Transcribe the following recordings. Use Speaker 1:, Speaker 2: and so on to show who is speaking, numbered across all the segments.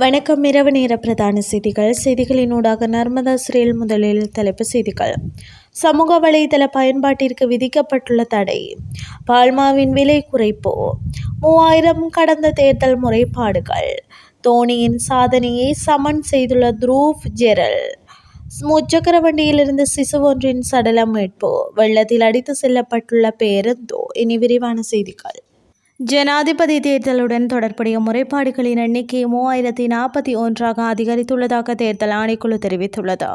Speaker 1: வணக்கம். இரவு நேர பிரதான செய்திகள். செய்திகளினூடாக நர்மதா சிறையில் முதலில் தலைப்பு செய்திகள். சமூக வலைதள பயன்பாட்டிற்கு விதிக்கப்பட்டுள்ள தடை. பால்மாவின் விலை குறைப்பு. மூவாயிரம் கடந்த தேர்தல் முறைப்பாடுகள். தோனியின் சாதனையை சமன் செய்துள்ள த்ரூவ் ஜெரல். முச்சக்கர வண்டியிலிருந்து சிசு ஒன்றின் சடலம் மீட்பு. வெள்ளத்தில் அடித்து செல்லப்பட்டுள்ள பேருந்தோ. இனி விரிவான செய்திகள். ஜனாதிபதி தேர்தலுடன் தொடர்புடைய முறைப்பாடுகளின் எண்ணிக்கை மூவாயிரத்தி நாற்பத்தி ஒன்றாக அதிகரித்துள்ளதாக தேர்தல் ஆணைக்குழு தெரிவித்துள்ளது.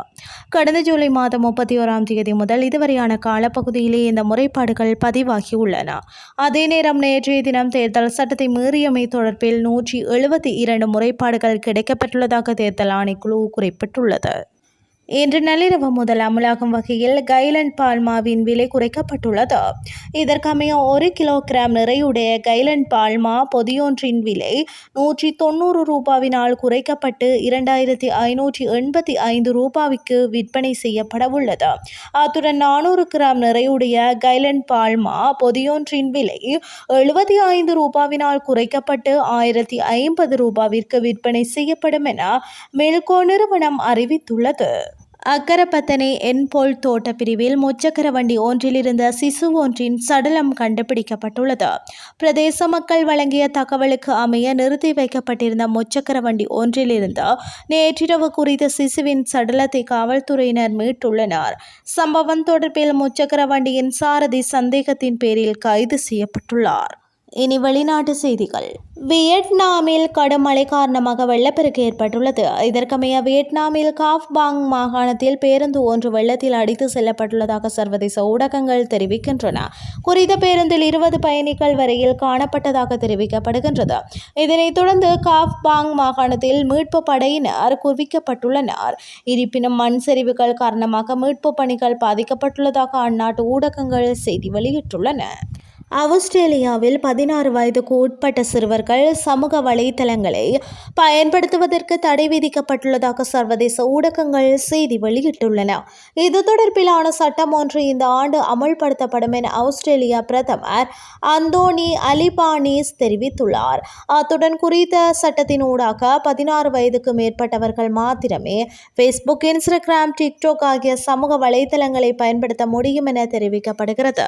Speaker 1: கடந்த ஜூலை மாதம் முப்பத்தி ஓராம் தேதி முதல் இதுவரையான காலப்பகுதியிலே இந்த முறைப்பாடுகள் பதிவாகியுள்ளன. அதே நேரம் நேற்றைய தினம் தேர்தல் சட்டத்தை மீறியமை தொடர்பில் நூற்றி எழுபத்தி இரண்டு முறைப்பாடுகள் கிடைக்கப்பட்டுள்ளதாக தேர்தல் ஆணைக்குழு குறிப்பிட்டுள்ளது. இன்று நள்ளிரவு முதல் அமலாகும் வகையில் கைலண்ட் பால்மாவின் விலை குறைக்கப்பட்டுள்ளது. இதற்கமைய ஒரு கிலோகிராம் நிறையுடைய கைலண்ட் பால்மா பொதியொன்றின் விலை நூற்றி தொண்ணூறு ரூபாவினால் குறைக்கப்பட்டு இரண்டாயிரத்தி ஐநூற்றி எண்பத்தி ஐந்து ரூபாவிற்கு விற்பனை செய்யப்பட உள்ளது அத்துடன் நானூறு கிராம் நிறையுடைய கைலண்ட் பால்மா பொதியொன்றின் விலை எழுபத்தி ஐந்து ரூபாவினால் குறைக்கப்பட்டு ஆயிரத்தி ஐம்பது ரூபாவிற்கு விற்பனை செய்யப்படும் என மில்கோ நிறுவனம் அறிவித்துள்ளது. அக்கரப்பத்தனை என்போல் தோட்ட பிரிவில் முச்சக்கர வண்டி ஒன்றிலிருந்த சிசு ஒன்றின் சடலம் கண்டுபிடிக்கப்பட்டுள்ளது. பிரதேச மக்கள் வழங்கிய தகவலுக்கு அமைய நிறுத்தி வைக்கப்பட்டிருந்த முச்சக்கர வண்டி ஒன்றிலிருந்து நேற்றிரவு குறித்த சிசுவின் சடலத்தை காவல்துறையினர் மீட்டுள்ளனர். சம்பவம் தொடர்பில் முச்சக்கர வண்டியின் சாரதி சந்தேகத்தின் பேரில் கைது செய்யப்பட்டுள்ளார். இனி வெளிநாட்டு செய்திகள். வியட்நாமில் கடும் மழை காரணமாக வெள்ளப்பெருக்கு ஏற்பட்டுள்ளது. இதற்கமைய வியட்நாமில் காஃப் பாங் மாகாணத்தில் பேருந்து ஒன்று வெள்ளத்தில் அடித்து செல்லப்பட்டுள்ளதாக சர்வதேச ஊடகங்கள் தெரிவிக்கின்றன. குறித்த பேருந்தில் இருபது பயணிகள் வரையில் காணப்பட்டதாக தெரிவிக்கப்படுகின்றது. இதனைத் தொடர்ந்து காஃப் பாங் மாகாணத்தில் மீட்பு படையினர் குவிக்கப்பட்டுள்ளனர். இருப்பினும் மண் சரிவுகள் காரணமாக மீட்பு பணிகள் பாதிக்கப்பட்டுள்ளதாக அந்நாட்டு ஊடகங்கள் செய்தி வெளியிட்டுள்ளன. ஆஸ்திரேலியாவில் பதினாறு வயதுக்கு உட்பட்ட சிறுவர்கள் சமூக வலைத்தளங்களை பயன்படுத்துவதற்கு தடை விதிக்கப்பட்டுள்ளதாக சர்வதேச ஊடகங்கள் செய்தி வெளியிட்டுள்ளன. இது தொடர்பிலான சட்டம் ஒன்று இந்த ஆண்டு அமல்படுத்தப்படும் என ஆஸ்திரேலியா பிரதமர் அந்தோனி அலிபானிஸ் தெரிவித்துள்ளார். அத்துடன் குறித்த சட்டத்தினூடாக பதினாறு வயதுக்கு மேற்பட்டவர்கள் மாத்திரமே ஃபேஸ்புக் இன்ஸ்டாகிராம் டிக்டாக் ஆகிய சமூக வலைத்தளங்களை பயன்படுத்த முடியும் என தெரிவிக்கப்படுகிறது.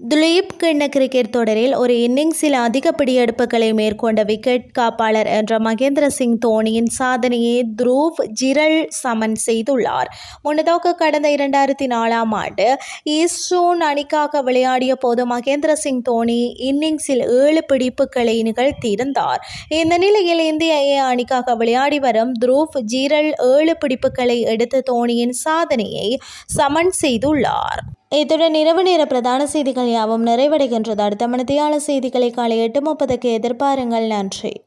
Speaker 1: துலீப் கிண்ண கிரிக்கெட் தொடரில் ஒரு இன்னிங்ஸில் அதிக பிடியெடுப்புகளை மேற்கொண்ட விக்கெட் காப்பாளர் என்ற மகேந்திர சிங் தோனியின் சாதனையை துருவ் ஜிரல் சமன் செய்துள்ளார். முன்னதாக கடந்த இரண்டாயிரத்தி நாலாம் ஆண்டு ஈஸ்டோன் அணிக்காக விளையாடிய போது மகேந்திர சிங் தோனி இன்னிங்ஸில் ஏழு பிடிப்புகளை நிகழ்த்தியிருந்தார். இந்த நிலையில் இந்திய ஏ அணிக்காக விளையாடி வரும் துருவ் ஜிரல் ஏழு பிடிப்புகளை எடுத்து தோனியின் சாதனையை சமன் செய்துள்ளார். இத்துடன் இரவு நேர பிரதான செய்திகள் யாவும் நிறைவடைகின்றது. அடுத்த மணித்தியால செய்திகளை காலை எட்டு முப்பதுக்கு எதிர்பாருங்கள். நன்றி.